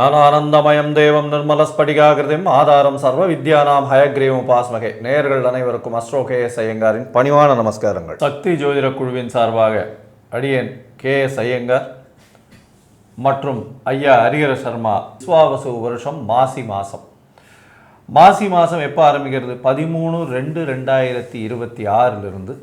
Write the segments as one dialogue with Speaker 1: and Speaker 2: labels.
Speaker 1: ஞானானந்தமயம் தேவம் நிர்மலஸ்படிகாகிருதிம் ஆதாரம் சர்வ வித்யானாம் ஹயக்ரீவம் உபாஸ்மகே. நேர்கள் அனைவருக்கும் அஸ்ரோ கே எஸ் ஐயங்காரின் பணிவான நமஸ்காரங்கள். சக்தி ஜோதிட குழுவின் சார்பாக அடியேன் கே எஸ் ஐயங்கார் மற்றும் ஐயா ஹரிஹர சர்மா விஸ்வாவசு வருஷம் மாசி மாதம் மாசி மாதம் எப்போ ஆரம்பிக்கிறது? பதிமூணு ரெண்டு ரெண்டாயிரத்தி இருபத்தி ஆறிலிருந்து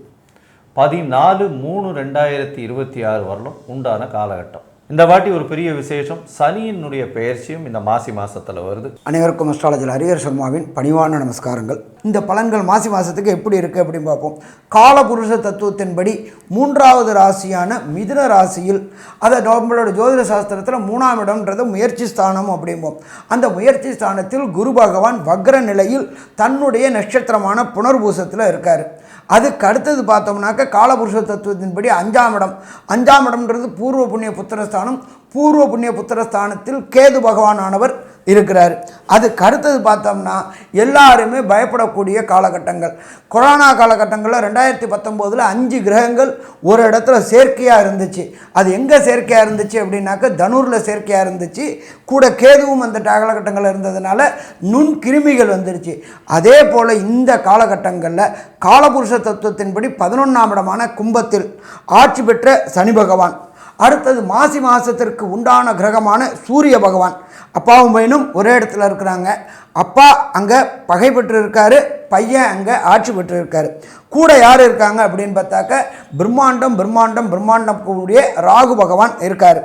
Speaker 1: பதினாலு மூணு ரெண்டாயிரத்தி இருபத்தி ஆறு வரலும் உண்டான காலகட்டம். இந்த வாட்டி ஒரு பெரிய விசேஷம். சனியினுடைய பெயர்ச்சியும் இந்த மாசி மாசத்துல வருது.
Speaker 2: அனைவருக்கும் அஸ்ட்ராலஜர் ஹரிஹர் சர்மாவின் பணிவான நமஸ்காரங்கள். இந்த பலன்கள் மாசி மாதத்துக்கு எப்படி இருக்குது அப்படின்னு பார்ப்போம். காலபுருஷ தத்துவத்தின்படி மூன்றாவது ராசியான மிதுன ராசியில் அதை நம்மளோட ஜோதிட சாஸ்திரத்தில் மூணாம் இடம்ன்றது முயற்சி ஸ்தானம் அப்படிம்போம். அந்த முயற்சி ஸ்தானத்தில் குரு பகவான் வக்ர நிலையில் தன்னுடைய நட்சத்திரமான புனர்பூசத்தில் இருக்கார். அதுக்கு அடுத்தது பார்த்தோம்னாக்க காலபுருஷ தத்துவத்தின்படி அஞ்சாம் இடம். அஞ்சாம் இடம்ன்றது பூர்வ புண்ணிய புத்திரஸ்தானம். பூர்வ புண்ணிய புத்திரஸ்தானத்தில் கேது பகவான் ஆனவர் இருக்கிறார். அதுக்கு அடுத்தது பார்த்தோம்னா எல்லாருமே பயப்படக்கூடிய காலகட்டங்கள். கொரோனா காலகட்டங்களில் ரெண்டாயிரத்தி பத்தொம்போதில் அஞ்சு கிரகங்கள் ஒரு இடத்துல செயற்கையாக இருந்துச்சு. அது எங்கே செயற்கையாக இருந்துச்சு அப்படின்னாக்க தனூரில் செயற்கையாக இருந்துச்சு. கூட கேதுவும் அந்த காலகட்டங்களில் இருந்ததுனால நுண் கிருமிகள் வந்துருச்சு. அதே போல் இந்த காலகட்டங்களில் காலபுருஷ தத்துவத்தின்படி பதினொன்றாம் இடமான கும்பத்தில் ஆட்சி பெற்ற சனி பகவான். அடுத்தது மாசி மாதத்திற்கு உண்டான கிரகமான சூரிய பகவான். அப்பாவும் பையனும் ஒரே இடத்துல இருக்கிறாங்க. அப்பா அங்கே பகை பெற்று பையன் அங்கே ஆட்சி பெற்றுருக்காரு. கூட யார் இருக்காங்க அப்படின்னு பார்த்தாக்க பிரம்மாண்டம் பிரம்மாண்டம் பிரம்மாண்டம் கூடிய ராகு பகவான் இருக்கார்.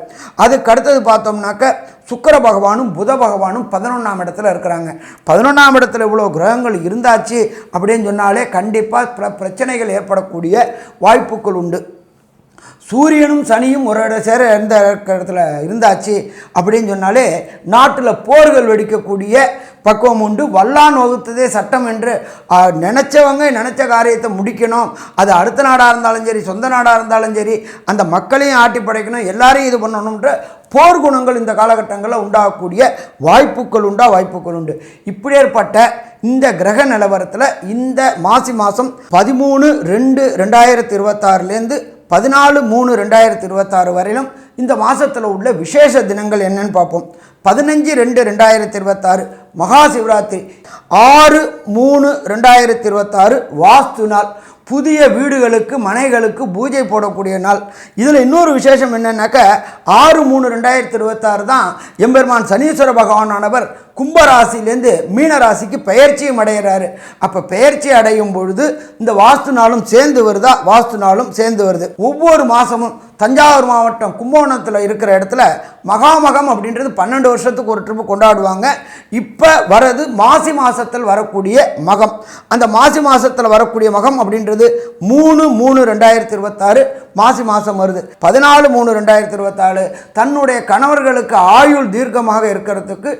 Speaker 2: அதுக்கு அடுத்தது பார்த்தோம்னாக்க சுக்கர பகவானும் புத பகவானும் பதினொன்றாம் இடத்துல இருக்கிறாங்க. பதினொன்றாம் இடத்துல இவ்வளோ கிரகங்கள் இருந்தாச்சு அப்படின்னு சொன்னாலே கண்டிப்பாக பிர பிரச்சனைகள் ஏற்படக்கூடிய வாய்ப்புகள் உண்டு. சூரியனும் சனியும் ஒரு இட சேர எந்த இடத்துல இருந்தாச்சு அப்படின்னு சொன்னாலே நாட்டில் போர்கள் வெடிக்கக்கூடிய பக்குவம் உண்டு. வல்லான் வகுத்ததே சட்டம் என்று நினச்சவங்க நினச்ச காரியத்தை முடிக்கணும். அது அடுத்த நாடாக இருந்தாலும் சரி சொந்த நாடாக இருந்தாலும் சரி அந்த மக்களையும் ஆட்டி படைக்கணும் எல்லாரையும் இது பண்ணணுன்ற போர் குணங்கள் இந்த காலகட்டங்களில் உண்டாகக்கூடிய வாய்ப்புகள் உண்டா? வாய்ப்புகள் உண்டு. இப்படியேற்பட்ட இந்த கிரக நிலவரத்தில் இந்த மாசி மாதம் பதிமூணு ரெண்டு ரெண்டாயிரத்தி இருபத்தாறுலேருந்து பதினாலு மூணு ரெண்டாயிரத்தி இருபத்தாறு வரையிலும் இந்த மாதத்தில் உள்ள விசேஷ தினங்கள் என்னன்னு பார்ப்போம். பதினஞ்சு ரெண்டு ரெண்டாயிரத்தி இருபத்தாறு மகா சிவராத்திரி ஆறு மூணு ரெண்டாயிரத்தி இருபத்தாறு வாஸ்து நாள். புதிய வீடுகளுக்கு மனைகளுக்கு பூஜை போடக்கூடிய நாள். இதில் இன்னொரு விசேஷம் என்னென்னாக்க ஆறு மூணு ரெண்டாயிரத்தி இருபத்தாறு தான் எம்பெருமான் சனீஸ்வர பகவானானவர் கும்பராசிலேருந்து மீன ராசிக்கு பெயர்ச்சியும் அடைகிறாரு அப்போ பெயர்ச்சி அடையும் பொழுது இந்த வாஸ்து நாளும் சேர்ந்து வருதா? வாஸ்து நாளும் சேர்ந்து வருது. ஒவ்வொரு மாதமும் தஞ்சாவூர் மாவட்டம் கும்பகோணத்தில் இருக்கிற இடத்துல மகாமகம் அப்படின்றது பன்னெண்டு வருஷத்துக்கு ஒரு ட்ரிப்பு கொண்டாடுவாங்க. இப்போ வரது மாசி மாதத்தில் வரக்கூடிய மகம். அந்த மாசி மாதத்தில் வரக்கூடிய மகம் அப்படின்றது மூணு மூணு ரெண்டாயிரத்தி இருபத்தாறு மாசி மாதம் வருது. பதினாலு மூணு ரெண்டாயிரத்தி இருபத்தாறு தன்னுடைய கணவர்களுக்கு ஆயுள் தீர்க்கமாக இருக்கிறதுக்கு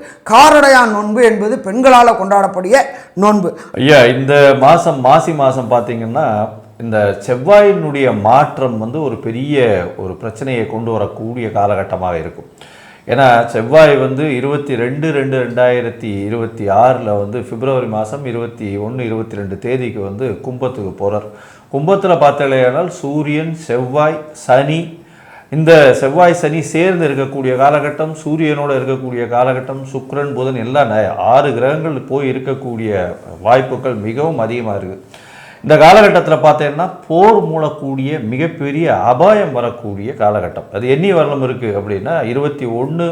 Speaker 2: காரடையான் நோன்பு என்பது பெண்களால் கொண்டாடக்கூடிய நோன்பு.
Speaker 1: ஐயா இந்த மாதம் மாசி மாதம் பார்த்தீங்கன்னா இந்த செவ்வாயினுடைய மாற்றம் வந்து ஒரு பெரிய ஒரு பிரச்சனையை கொண்டு வரக்கூடிய காலகட்டமாக இருக்கும். ஏன்னா செவ்வாய் வந்து இருபத்தி ரெண்டு ரெண்டு ரெண்டாயிரத்தி இருபத்தி ஆறில் வந்து பிப்ரவரி மாதம் இருபத்தி ஒன்று இருபத்தி ரெண்டு தேதிக்கு வந்து கும்பத்துக்கு போகிறார் கும்பத்தில் பார்த்தீங்கன்னா சூரியன் செவ்வாய் சனி இந்த செவ்வாய் சனி சேர்ந்து இருக்கக்கூடிய காலகட்டம் சூரியனோட இருக்கக்கூடிய காலகட்டம் சுக்ரன் புதன் எல்லாம் ந- ஆறு கிரகங்கள் போய் இருக்கக்கூடிய வாய்ப்புகள் மிகவும் அதிகமாக இருக்குது இந்த காலகட்டத்தில் பார்த்தீங்கன்னா போர் மூலக்கூடிய மிகப்பெரிய அபாயம் வரக்கூடிய காலகட்டம். அது எண்ணி வரலும் இருக்குது அப்படின்னா இருபத்தி ஒன்று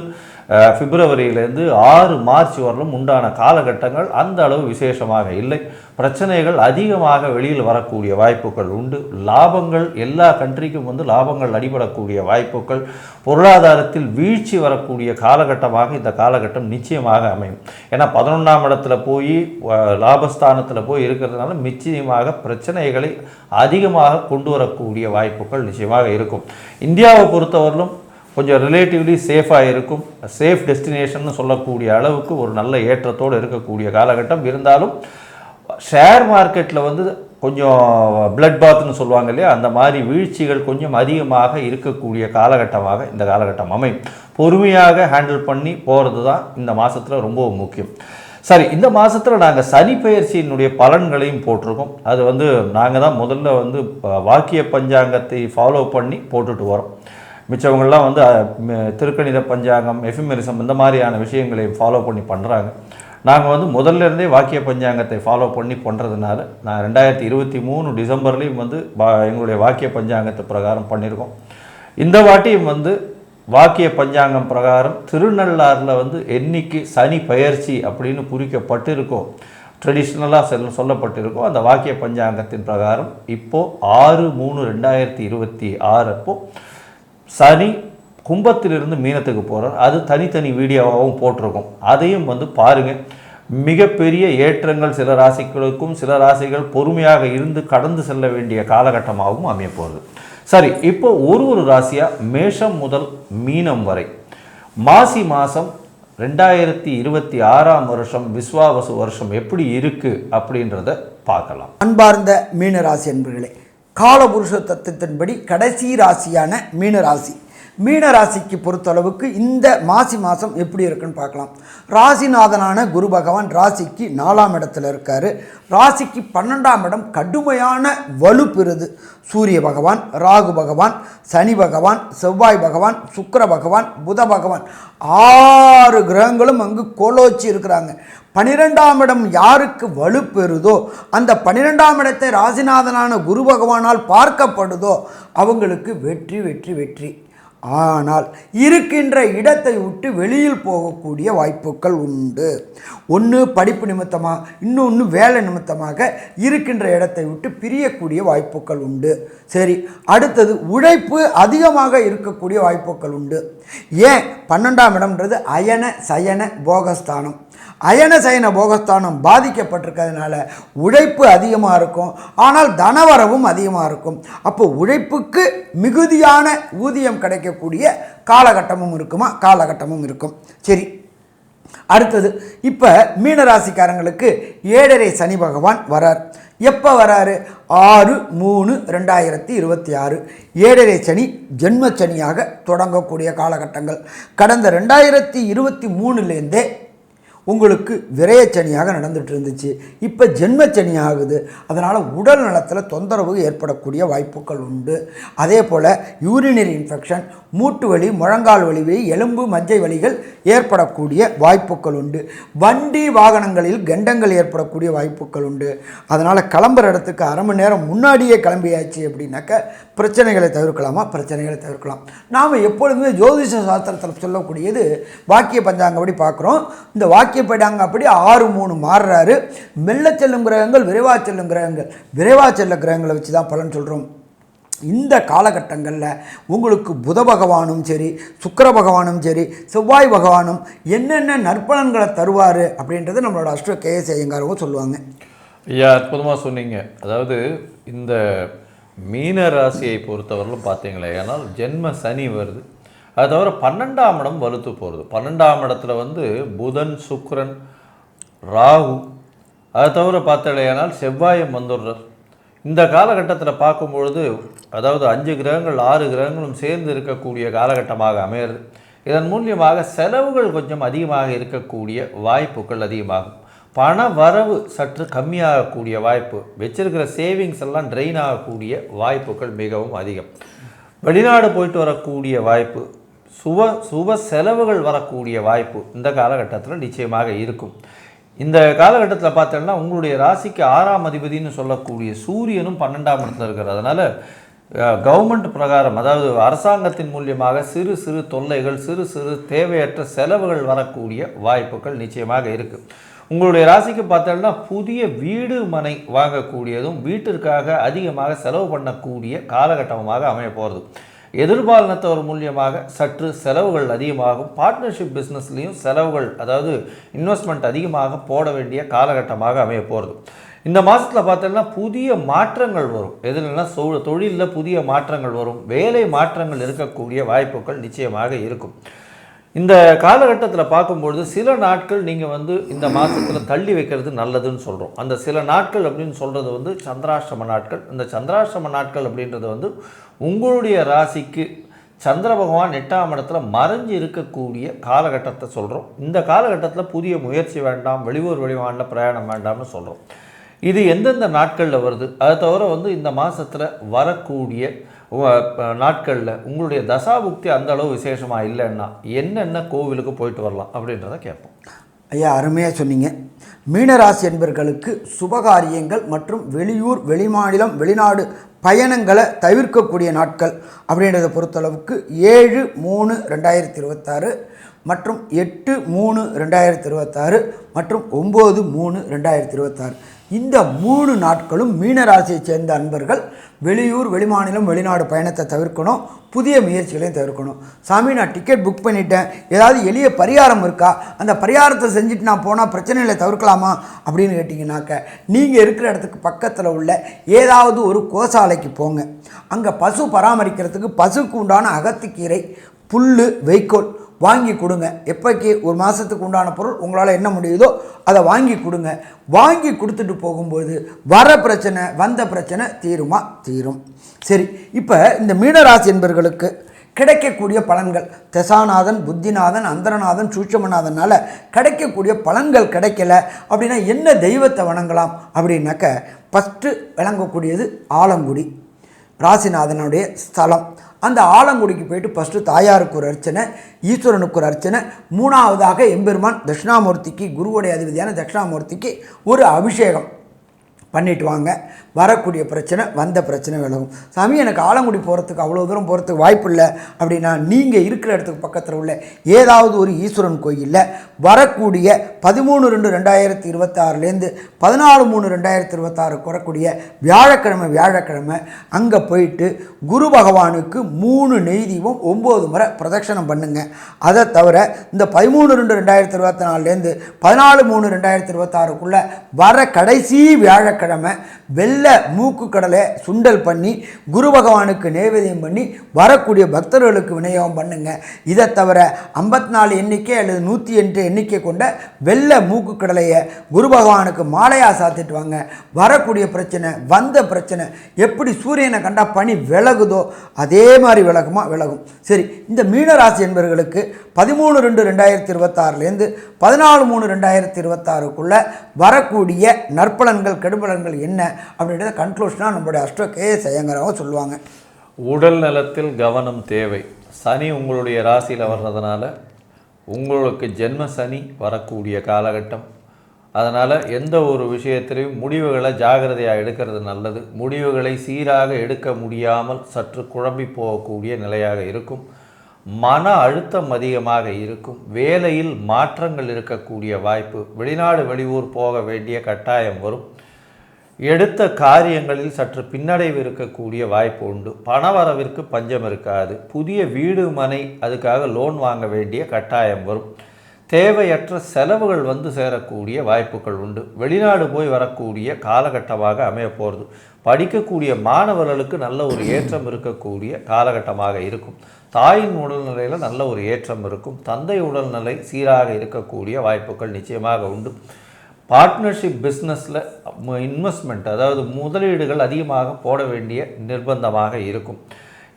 Speaker 1: பிப்ரவரியிலேருந்து ஆறு மார்ச் வரலும் உண்டான காலகட்டங்கள் அந்த அளவு விசேஷமாக இல்லை. பிரச்சனைகள் அதிகமாக வெளியில் வரக்கூடிய வாய்ப்புகள் உண்டு. லாபங்கள் எல்லா கண்ட்ரிக்கும் வந்து லாபங்கள் அடிபடக்கூடிய வாய்ப்புகள். பொருளாதாரத்தில் வீழ்ச்சி வரக்கூடிய காலகட்டமாக இந்த காலகட்டம் நிச்சயமாக அமையும். ஏன்னா பதினொன்றாம் இடத்துல போய் லாபஸ்தானத்தில் போய் இருக்கிறதுனால நிச்சயமாக பிரச்சனைகளை அதிகமாக கொண்டு வரக்கூடிய வாய்ப்புகள் நிச்சயமாக இருக்கும். இந்தியாவை பொறுத்தவரையிலும் கொஞ்சம் ரிலேட்டிவ்லி சேஃபாக இருக்கும். சேஃப் டெஸ்டினேஷன் சொல்லக்கூடிய அளவுக்கு ஒரு நல்ல ஏற்றத்தோடு இருக்கக்கூடிய காலகட்டம். இருந்தாலும் ஷேர் மார்க்கெட்டில் வந்து கொஞ்சம் பிளட் பாத்னு சொல்லுவாங்க இல்லையா? அந்த மாதிரி வீழ்ச்சிகள் கொஞ்சம் அதிகமாக இருக்கக்கூடிய காலகட்டமாக இந்த காலகட்டம் அமையும். பொறுமையாக ஹேண்டில் பண்ணி போகிறது தான் இந்த மாதத்தில் ரொம்ப முக்கியம். சரி இந்த மாதத்தில் நாங்கள் சனி பயிற்சியினுடைய பலன்களையும் போட்டிருக்கோம். அது வந்து நாங்கள் தான் முதல்ல வந்து வாக்கிய பஞ்சாங்கத்தை ஃபாலோ பண்ணி போட்டுட்டு வரோம். மிச்சவங்கள்லாம் வந்து திருக்கணித பஞ்சாங்கம் எஃபிமெரிசம் இந்த மாதிரியான விஷயங்களை ஃபாலோ பண்ணி பண்ணுறாங்க நாங்கள் வந்து முதல்ல இருந்தே வாக்கிய பஞ்சாங்கத்தை ஃபாலோ பண்ணி பண்ணுறதுனால நான் ரெண்டாயிரத்தி இருபத்தி மூணு டிசம்பர்லேயும் வந்து வா- எங்களுடைய வாக்கிய பஞ்சாங்கத்தை பிரகாரம் பண்ணியிருக்கோம் இந்த வாட்டியும் வந்து வாக்கிய பஞ்சாங்கம் பிரகாரம் திருநள்ளாறில் வந்து என்னைக்கு சனி பயிற்சி அப்படின்னு குறிக்கப்பட்டிருக்கோ ட்ரெடிஷ்னலாக செல் சொல்லப்பட்டிருக்கோ அந்த வாக்கிய பஞ்சாங்கத்தின் பிரகாரம் இப்போது ஆறு மூணு ரெண்டாயிரத்தி இருபத்தி ஆறு அப்போது சனி கும்பத்திலிருந்து மீனத்துக்கு போகிறார் அது தனித்தனி வீடியோவாகவும் போட்டிருக்கும். அதையும் வந்து பாருங்கள் மிகப்பெரிய ஏற்றங்கள் சில ராசிகளுக்கும் சில ராசிகள் பொறுமையாக இருந்து கடந்து செல்ல வேண்டிய காலகட்டமாகவும் அமையப்போகுது. சரி இப்போ ஒரு ஒரு ராசியாக மேஷம் முதல் மீனம் வரை. மாசி மாதம் ரெண்டாயிரத்தி இருபத்தி ஆறாம் வருஷம் விஸ்வாவசு வருஷம் எப்படி இருக்குது அப்படின்றத பார்க்கலாம்.
Speaker 2: அன்பார்ந்த மீன ராசி என்பர்களே காலபுருஷ தத்துவத்தின்படி கடைசி ராசியான மீன ராசி மீன ராசிக்கு பொறுத்தளவுக்கு இந்த மாசி மாதம் எப்படி இருக்குன்னு பார்க்கலாம். ராசிநாதனான குரு பகவான் ராசிக்கு நாலாம் இடத்துல இருக்கார். ராசிக்கு பன்னெண்டாம் இடம் கடுமையான வலு பெறுது சூரிய பகவான் ராகு பகவான் சனி பகவான் செவ்வாய் பகவான் சுக்கர பகவான் புத பகவான். ஆறு கிரகங்களும் அங்கு கோலோச்சி இருக்கிறாங்க. பனிரெண்டாம் இடம் யாருக்கு வலுப்பெறுதோ அந்த பனிரெண்டாம் இடத்தை ராசிநாதனான குரு பகவானால் பார்க்கப்படுதோ அவங்களுக்கு வெற்றி வெற்றி வெற்றி. ஆனால் இருக்கின்ற இடத்தை விட்டு வெளியில் போகக்கூடிய வாய்ப்புகள் உண்டு. ஒன்று படிப்பு நிமித்தமாக இன்னொன்று வேலை நிமித்தமாக இருக்கின்ற இடத்தை விட்டு பிரியக்கூடிய வாய்ப்புகள் உண்டு. சரி அடுத்தது உழைப்பு அதிகமாக இருக்கக்கூடிய வாய்ப்புகள் உண்டு. ஏன்? பன்னெண்டாம் இடம்ன்றது அயன சயன போகஸ்தானம். அயன சயன போகஸ்தானம் பாதிக்கப்பட்டிருக்கிறதுனால உழைப்பு அதிகமாக இருக்கும். ஆனால் தனவரவும் அதிகமாக இருக்கும். அப்போ உழைப்புக்கு மிகுதியான ஊதியம் கிடைக்கக்கூடிய காலகட்டமும் இருக்குமா? காலகட்டமும் இருக்கும். சரி. அடுத்தது இப்போ மீனராசிக்காரங்களுக்கு ஏழரை சனி பகவான் வரார். எப்போ வராரு? ஆறு மூணு ரெண்டாயிரத்தி இருபத்தி ஆறு. ஏழரை சனி ஜென்ம சனியாக தொடங்கக்கூடிய காலகட்டங்கள். கடந்த ரெண்டாயிரத்தி இருபத்தி மூணுலேருந்தே உங்களுக்கு விரயச்சனியாக நடந்துட்டு இருந்துச்சு. இப்போ ஜென்மச்சனி ஆகுது. அதனால் உடல் நலத்தில் தொந்தரவு ஏற்படக்கூடிய வாய்ப்புகள் உண்டு. அதே போல் யூரினரி இன்ஃபெக்ஷன் மூட்டு வலி முழங்கால் வலி எலும்பு மஜ்ஜை வலிகள் ஏற்படக்கூடிய வாய்ப்புகள் உண்டு. வண்டி வாகனங்களில் கண்டங்கள் ஏற்படக்கூடிய வாய்ப்புகள் உண்டு. அதனால் கிளம்புற இடத்துக்கு அரை மணி நேரம் முன்னாடியே கிளம்பியாச்சு அப்படின்னாக்க பிரச்சனைகளை தவிர்க்கலாமா? பிரச்சனைகளை தவிர்க்கலாம். நாம் எப்பொழுதுமே ஜோதிஷ சாஸ்திரத்தில் சொல்லக்கூடியது வாக்கிய பஞ்சாங்கப்படி பார்க்குறோம். இந்த வாக்கிய பஞ்சாங்கப்படி ஆறு மூணு மாறுறாரு. மெல்ல செல்லும் கிரகங்கள் விரைவாக செல்லும் கிரகங்கள். விரைவாக செல்ல கிரகங்களை வச்சு தான் பலன் சொல்கிறோம் இந்த காலகட்டங்களில் உங்களுக்கு புத பகவானும் சரி சுக்கர பகவானும் சரி செவ்வாய் பகவானும் என்னென்ன நற்பலன்களை தருவார் அப்படின்றது நம்மளோட அஷ்ட கேஎஸ் ஐயங்காரவும் சொல்லுவாங்க.
Speaker 1: ஐயா அற்புதமாக சொன்னீங்க. அதாவது இந்த மீன ராசியை பொறுத்தவரையிலும் பார்த்தீங்களே ஏன்னால் ஜென்ம சனி வருது. அது தவிர பன்னெண்டாம் இடம் வலுத்து போகிறது பன்னெண்டாம் இடத்துல வந்து புதன் சுக்கரன் ராகு. அது தவிர பார்த்தலையானால் செவ்வாயம் வந்துடுறார். இந்த காலகட்டத்தில் பார்க்கும்பொழுது அதாவது அஞ்சு கிரகங்கள் ஆறு கிரகங்களும் சேர்ந்து இருக்கக்கூடிய காலகட்டமாக அமையிறது இதன் மூலியமாக செலவுகள் கொஞ்சம் அதிகமாக இருக்கக்கூடிய வாய்ப்புகள் அதிகமாகும். பண வரவு சற்று கம்மியாகக்கூடிய வாய்ப்பு வச்சிருக்கிற சேவிங்ஸ் எல்லாம் ட்ரெயின் ஆகக்கூடிய வாய்ப்புகள் மிகவும் அதிகம். வெளிநாடு போயிட்டு வரக்கூடிய வாய்ப்பு சுப சுப செலவுகள் வரக்கூடிய வாய்ப்பு இந்த காலகட்டத்தில் நிச்சயமாக இருக்கும். இந்த காலகட்டத்தில் பார்த்தோம்னா உங்களுடைய ராசிக்கு ஆறாம் அதிபதினு சொல்லக்கூடிய சூரியனும் பன்னெண்டாம் இடத்துல இருக்கிறது அதனால் கவர்மெண்ட் பிரகாரம் அதாவது அரசாங்கத்தின் மூலியமாக சிறு சிறு தொல்லைகள் சிறு சிறு தேவையற்ற செலவுகள் வரக்கூடிய வாய்ப்புகள் நிச்சயமாக இருக்குது உங்களுடைய ராசிக்கு பார்த்தோம்னா புதிய வீடு மனை வாங்கக்கூடியதும் வீட்டிற்காக அதிகமாக செலவு பண்ணக்கூடிய காலகட்டமாக அமைய போகிறது எதிர்பாலனத்தவர் மூலியமாக சற்று செலவுகள் அதிகமாகும். பார்ட்னர்ஷிப் பிஸ்னஸ்லேயும் செலவுகள் அதாவது இன்வெஸ்ட்மெண்ட் அதிகமாக போட வேண்டிய காலகட்டமாக அமைய போகிறது இந்த மாதத்தில் பார்த்தோம்னா புதிய மாற்றங்கள் வரும். எதுலன்னா சொ தொழிலில் புதிய மாற்றங்கள் வரும். வேலை மாற்றங்கள் இருக்கக்கூடிய வாய்ப்புகள் நிச்சயமாக இருக்கும். இந்த காலகட்டத்தில் பார்க்கும்பொழுது சில நாட்கள் நீங்கள் வந்து இந்த மாதத்தில் தள்ளி வைக்கிறது நல்லதுன்னு சொல்கிறோம் அந்த சில நாட்கள் அப்படின்னு சொல்கிறது வந்து சந்திராஷ்டம நாட்கள். இந்த சந்திராஷ்டம நாட்கள் அப்படின்றது வந்து உங்களுடைய ராசிக்கு சந்திர பகவான் எட்டாம் இடத்துல மறைஞ்சு இருக்கக்கூடிய காலகட்டத்தை சொல்கிறோம் இந்த காலகட்டத்தில் புதிய முயற்சி வேண்டாம் வெளியூர் வெளிமாநில பிரயாணம் வேண்டாம்னு சொல்கிறோம் இது எந்தெந்த நாட்களில் வருது? அதை தவிர வந்து இந்த மாதத்தில் வரக்கூடிய நாட்களில் உங்களுடைய தசாபுக்தி அந்த அளவு விசேஷமாக இல்லைன்னா என்னென்ன கோவிலுக்கு போயிட்டு வரலாம் அப்படின்றத கேட்போம்.
Speaker 2: ஐயா அருமையாக சொன்னீங்க. மீனராசி என்பர்களுக்கு சுபகாரியங்கள் மற்றும் வெளியூர் வெளிமாநிலம் வெளிநாடு பயணங்களை தவிர்க்கக்கூடிய நாட்கள் அப்படின்றத பொறுத்தளவுக்கு ஏழு மூணு ரெண்டாயிரத்தி இருபத்தாறு மற்றும் எட்டு மூணு ரெண்டாயிரத்தி இருபத்தாறு மற்றும் ஒம்பது மூணு ரெண்டாயிரத்தி இருபத்தாறு இந்த மூணு நாட்களும் மீனராசியை சேர்ந்த அன்பர்கள் வெளியூர் வெளிமாநிலம் வெளிநாடு பயணத்தை தவிர்க்கணும் புதிய முயற்சிகளையும் தவிர்க்கணும். சாமி நான் டிக்கெட் புக் பண்ணிட்டேன். ஏதாவது எளிய பரிகாரம் இருக்கா? அந்த பரிகாரத்தை செஞ்சுட்டு நான் போனால் பிரச்சனைகளை தவிர்க்கலாமா? அப்படின்னு கேட்டிங்கனாக்க நீங்கள் இருக்கிற இடத்துக்கு பக்கத்தில் உள்ள ஏதாவது ஒரு கோசாலைக்கு போங்க. அங்கே பசு பராமரிக்கிறதுக்கு பசுக்கு உண்டான அகத்துக்கீரை புல் வைக்கோல் வாங்கி கொடுங்க. எப்போக்கி ஒரு மாதத்துக்கு உண்டான பொருள் உங்களால் என்ன முடியுதோ அதை வாங்கி கொடுங்க. வாங்கி கொடுத்துட்டு போகும்போது வர பிரச்சனை வந்த பிரச்சனை தீருமா? தீரும். சரி இப்போ இந்த மீனராசி என்பர்களுக்கு கிடைக்கக்கூடிய பலன்கள். தசாநாதன் புத்திநாதன் அந்தரநாதன் சூட்சமநாதனால் கிடைக்கக்கூடிய பலன்கள் கிடைக்கல அப்படின்னா என்ன தெய்வத்தை வணங்கலாம் அப்படின்னாக்க ஃபஸ்ட்டு விளங்கக்கூடியது ஆலங்குடி. ராசிநாதனுடைய ஸ்தலம். அந்த ஆலங்குடிக்கு போயிட்டு ஃபஸ்ட்டு தாயாருக்கு ஒரு அர்ச்சனை ஈஸ்வரனுக்கு ஒரு அர்ச்சனை மூணாவதாக எம்பெருமான் தட்சிணாமூர்த்திக்கு குருவுடைய அதிபதியான தட்சிணாமூர்த்திக்கு ஒரு அபிஷேகம். பண்ணிட்டு வாங்க. வரக்கூடிய பிரச்சனை வந்த பிரச்சனை விலகும். சாமி எனக்கு ஆலங்குடி போகிறதுக்கு அவ்வளோ தூரம் போகிறதுக்கு வாய்ப்பு இல்லை. அப்படின்னா நீங்கள் இருக்கிற இடத்துக்கு பக்கத்தில் உள்ள ஏதாவது ஒரு ஈஸ்வரன் கோயிலில் வரக்கூடிய பதிமூணு ரெண்டு ரெண்டாயிரத்தி இருபத்தாறுலேருந்து பதினாலு மூணு ரெண்டாயிரத்தி இருபத்தாறு வரக்கூடிய வியாழக்கிழமை வியாழக்கிழமை அங்கே போயிட்டு குரு பகவானுக்கு மூணு நெய் தீபம் ஒம்பது முறை பிரதட்சணம் பண்ணுங்கள் அதை தவிர இந்த பதிமூணு ரெண்டு ரெண்டாயிரத்தி இருபத்தி நாலுலேருந்து பதினாலு மூணு ரெண்டாயிரத்தி இருபத்தாறுக்குள்ளே வர கடைசி வியாழக்கிழமை வெள்ளை மூக்கு கடலை சுண்டல் பண்ணி குரு பகவானுக்கு நைவேத்தியம் பண்ணி வரக்கூடிய பக்தர்களுக்கு விநியோகம் பண்ணுங்க. இதை தவிர ஐம்பத்தி நாலு எண்ணிக்கை அல்லது நூற்றி எட்டு எண்ணிக்கை கொண்ட வெள்ளை மூக்கு கடலையை குரு பகவானுக்கு மாலையாக சாத்திட்டு வாங்க. வரக்கூடிய பிரச்சனை வந்த பிரச்சனை எப்படி சூரியனை கண்டா பனி விலகுதோ அதே மாதிரி விலகுமா? விலகும். சரி இந்த மீனராசி என்பவர்களுக்கு பதிமூணு ரெண்டு ரெண்டாயிரத்தி இருபத்தாறுலேருந்து பதினாலு மூணு ரெண்டாயிரத்தி இருபத்தாறுக்குள்ளே வரக்கூடிய நற்பலன்கள் பலன்கள் என்ன அப்படின்றத கன்க்ளூஷனாக நம்மளுடைய அஷ்டோ கே சொல்லுவாங்க.
Speaker 1: உடல் நலத்தில் கவனம் தேவை. சனி உங்களுடைய ராசியில் வர்றதுனால உங்களுக்கு ஜென்ம சனி வரக்கூடிய காலகட்டம். அதனால் எந்த ஒரு விஷயத்திலையும் முடிவுகளை ஜாகிரதையாக எடுக்கிறது நல்லது. முடிவுகளை சீராக எடுக்க முடியாமல் சற்று குழம்பி போகக்கூடிய நிலையாக இருக்கும். மன அழுத்தம் அதிகமாக இருக்கும். வேலையில் மாற்றங்கள் இருக்கக்கூடிய வாய்ப்பு. வெளிநாடு வெளியூர் போக வேண்டிய கட்டாயம் வரும். எடுத்த காரியங்களில் சற்று பின்னடைவு இருக்கக்கூடிய வாய்ப்பு உண்டு. பணவரவிற்கு பஞ்சம் இருக்காது. புதிய வீடு மனை அதுக்காக லோன் வாங்க வேண்டிய கட்டாயம் வரும். தேவையற்ற செலவுகள் வந்து சேரக்கூடிய வாய்ப்புகள் உண்டு. வெளிநாடு போய் வரக்கூடிய காலகட்டமாக அமைய போகிறது படிக்கக்கூடிய மாணவர்களுக்கு நல்ல ஒரு ஏற்றம் இருக்கக்கூடிய காலகட்டமாக இருக்கும். தாயின் உடல்நிலையில் நல்ல ஒரு ஏற்றம் இருக்கும். தந்தை உடல்நிலை சீராக இருக்கக்கூடிய வாய்ப்புகள் நிச்சயமாக உண்டு. பார்ட்னர்ஷிப் பிஸ்னஸில் இன்வெஸ்ட்மெண்ட் அதாவது முதலீடுகள் அதிகமாக போட வேண்டிய நிர்பந்தமாக இருக்கும்.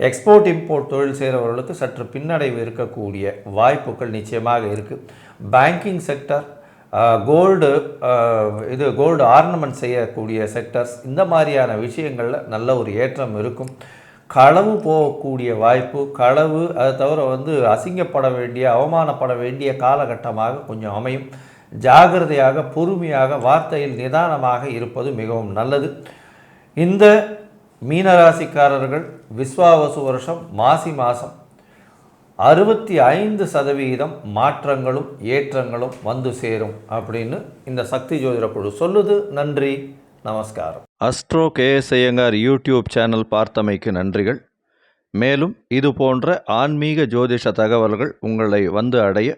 Speaker 1: எக்ஸ்போர்ட் இம்போர்ட் தொழில் செய்கிறவர்களுக்கு சற்று பின்னடைவு இருக்கக்கூடிய வாய்ப்புகள் நிச்சயமாக இருக்குது பேங்கிங் செக்டர் கோல்டு இது கோல்டு ஆர்னமெண்ட் செய்யக்கூடிய செக்டர்ஸ் இந்த மாதிரியான விஷயங்களில் நல்ல ஒரு ஏற்றம் இருக்கும். களவு போகக்கூடிய வாய்ப்பு களவு அதை தவிர வந்து அசிங்கப்பட வேண்டிய அவமானப்பட வேண்டிய காலகட்டமாக கொஞ்சம் அமையும். ஜாகிரதையாக பொறுமையாக வார்த்தையில் நிதானமாக இருப்பது மிகவும் நல்லது. இந்த மீனராசிக்காரர்கள் விஸ்வாவசு வருஷம் மாசி மாதம் அறுபத்தி ஐந்து சதவீதம் மாற்றங்களும் ஏற்றங்களும் வந்து சேரும் அப்படின்னு இந்த சக்தி ஜோதிட குழு சொல்லுது. நன்றி நமஸ்காரம். Astro KS Iyengar YouTube channel பார்த்தமைக்கு நன்றிகள். மேலும் இது போன்ற ஆன்மீக ஜோதிஷ தகவல்கள் உங்களை வந்து அடைய